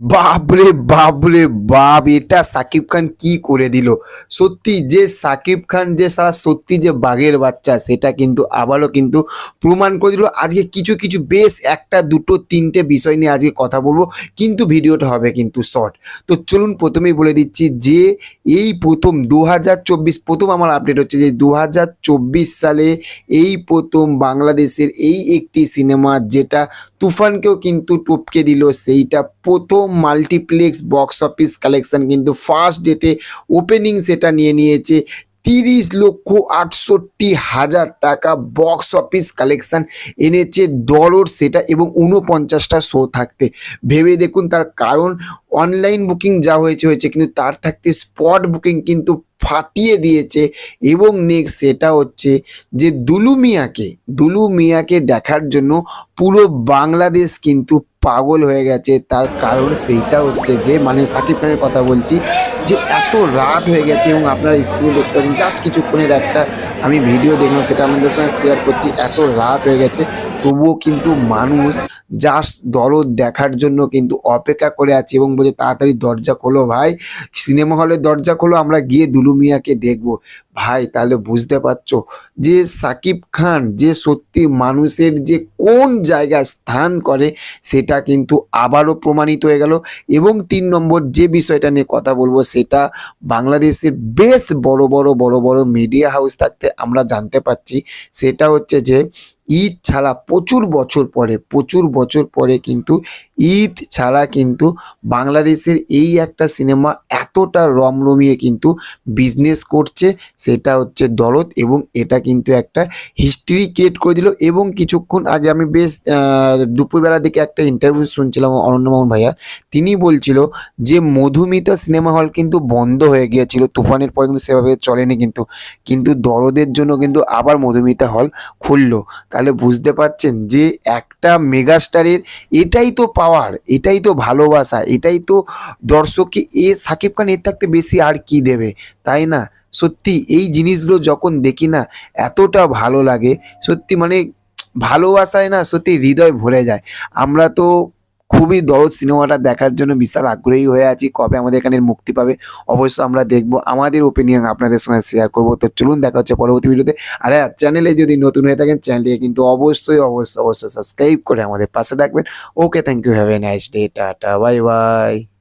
বাপরে বাপরে, বাপ, এটা সাকিব খান কি করে দিল? সত্যি যে সাকিব খান যে সারা সত্যি যে বাঘের বাচ্চা, সেটা কিন্তু আবারও কিন্তু প্রমাণ করে দিল। আজকে কিছু কিছু বেশ একটা, দুটো, তিনটে বিষয় নিয়ে আজকে কথা বলব, কিন্তু ভিডিওটা হবে কিন্তু শর্ট। তো চলুন প্রথমেই বলে দিচ্ছি যে এই প্রথম দু হাজার চব্বিশ, প্রথম আমার আপডেট হচ্ছে যে দু হাজার চব্বিশ সালে এই প্রথম বাংলাদেশের এই একটি সিনেমা যেটা তুফানকেও কিন্তু টপকে দিল, সেইটা প্রথম মাল্টিপ্লেক্স বক্স অফিস কালেকশন কিন্তু ফার্স্ট ডেতে ওপেনিং সেটা নিয়ে নিয়েছে। তিরিশ লক্ষ আটষট্টি হাজার টাকা বক্স অফিস কালেকশান এনেছে দরর সেটা এবং উনপঞ্চাশটা শো থাকতে। ভেবে দেখুন তার কারণ অনলাইন বুকিং যা হয়েছে হয়েছে কিন্তু তার থাকতে স্পট বুকিং কিন্তু ফাটিয়ে দিয়েছে এবং নেক্সট সেটা হচ্ছে যে দুলু মিয়াকে দুলু মিয়াকে দেখার জন্য পুরো বাংলাদেশ কিন্তু পাগল হয়ে গেছে। তার কারণ সেইটা হচ্ছে যে মানে সাকিব খানের কথা বলছি, যে এত রাত হয়ে গেছে এবং আপনারা স্ক্রিনে দেখতে পাচ্ছেন জাস্ট কিছুক্ষণের একটা আমি ভিডিও দেখলাম, সেটা আপনাদের সঙ্গে শেয়ার করছি, এত রাত হয়ে গেছে। তবুও কিন্তু মানুষ জাস্ট দরদ দেখার জন্য কিন্তু অপেক্ষা করে আছে এবং বলছে, তাড়াতাড়ি দরজা খোলো ভাই সিনেমা হলের দরজা খোলো, আমরা গিয়ে দুলু মিয়াকে দেখব। ভাই, তাহলে বুঝতে পারছ যে, সাকিব খান যে সত্যি মানুষের যে কোন জায়গায় স্থান করে, সেটা কিন্তু আবারও প্রমাণিত হয়ে গেল। এবং তিন নম্বর যে বিষয়টা নিয়ে কথা বলব সেটা বাংলাদেশের বেশ বড় বড় বড় বড় মিডিয়া হাউস থাকতে আমরা জানতে পারছি। সেটা হচ্ছে যে ঈদ ছাড়া প্রচুর বছর পরে, প্রচুর বছর পরে কিন্তু ঈদ ছাড়া কিন্তু বাংলাদেশের এই একটা সিনেমা এতটা রমরমিয়ে কিন্তু বিজনেস করছে সেটা হচ্ছে দরদ এবং এটা কিন্তু একটা হিস্ট্রি ক্রিয়েট করে দিল এবং কিছুক্ষণ আগে আমি বেশ আহ, দুপুরবেলার দিকে একটা ইন্টারভিউ শুনছিলাম অরণ্যমোহন ভাইয়া তিনি বলছিল যে মধুমিতা সিনেমা হল কিন্তু বন্ধ হয়ে গিয়েছিল তুফানের পরে কিন্তু সেভাবে চলেনি কিন্তু কিন্তু দরদের জন্য কিন্তু আবার মধুমিতা হল খুললো। তাহলে বুঝতে পারছেন যে একটা মেগাস্টারের এটাই তো পাওয়ার, এটাই তো ভালোবাসা, এটাই তো দর্শককে, এ সাকিব খান এর থাকতে বেশি আর কি দেবে, তাই না? সত্যি এই জিনিসগুলো যখন দেখি না, এতটা ভালো লাগে, সত্যি মানে ভালোবাসায় না সত্যি হৃদয় ভরে যায়। আমরা তো খুবই দরদ সিনেমাটা দেখার জন্য বিশাল আগ্রহী হয়ে আছি। কবে আমাদের এখানে মুক্তি পাবে, অবশ্যই আমরা দেখব। আমাদের ওপিনিয়ন আপনাদের সঙ্গে শেয়ার করব। তো চলুন দেখা হচ্ছে পরবর্তী ভিডিওতে আর চ্যানেলে যদি নতুন হয়ে থাকেন চ্যানেলটিকে কিন্তু অবশ্যই অবশ্যই অবশ্যই সাবস্ক্রাইব করে আমাদের পাশে থাকবেন। Okay thank you have a nice day tata bye bye